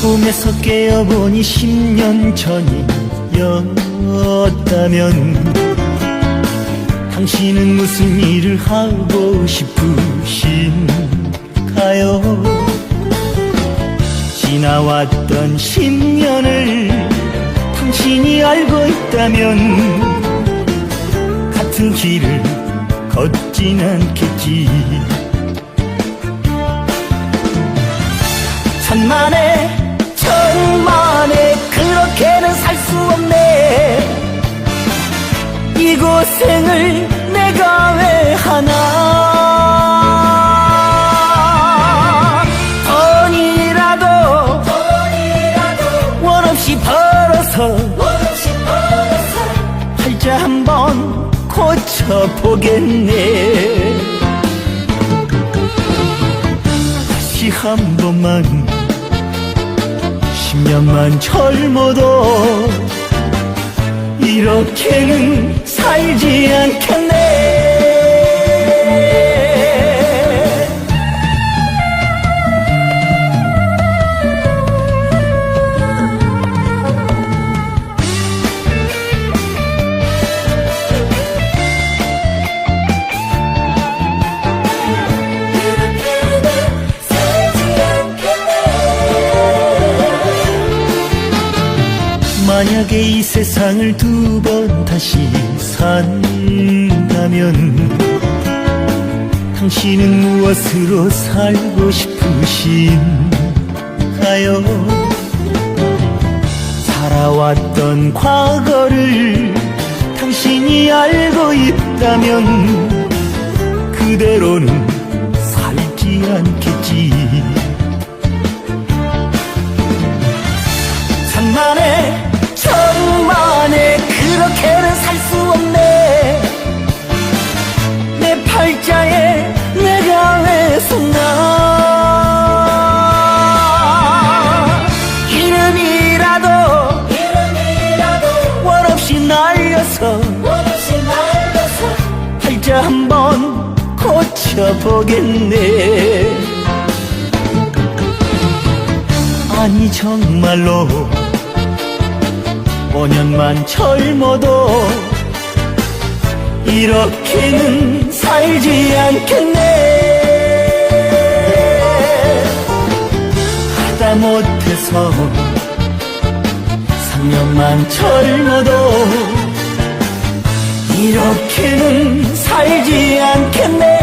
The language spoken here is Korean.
서서 깨어보니 10년 전이었다면 당신은 무슨 일을 하고 싶으신가요? 지나왔던 10년을 당신이 알고 있다면 같은 길을 걷진 않겠지 천만에 벌어서 팔자 한번 고쳐보겠네. 다시 한 번만 10년만 젊어도 이렇게는 살지 않겠네 만약에 이 세상을 두 번 다시 산다면 당신은 무엇으로 살고 싶으신가요? 살아왔던 과거를 당신이 알고 있다면 그대로는 살지 않겠 고쳐보겠네. 아니 정말로 5년만 젊어도 이렇게는 살지 않겠네. 하다 못해서 3년만 젊어도 이렇게는 살지 않겠네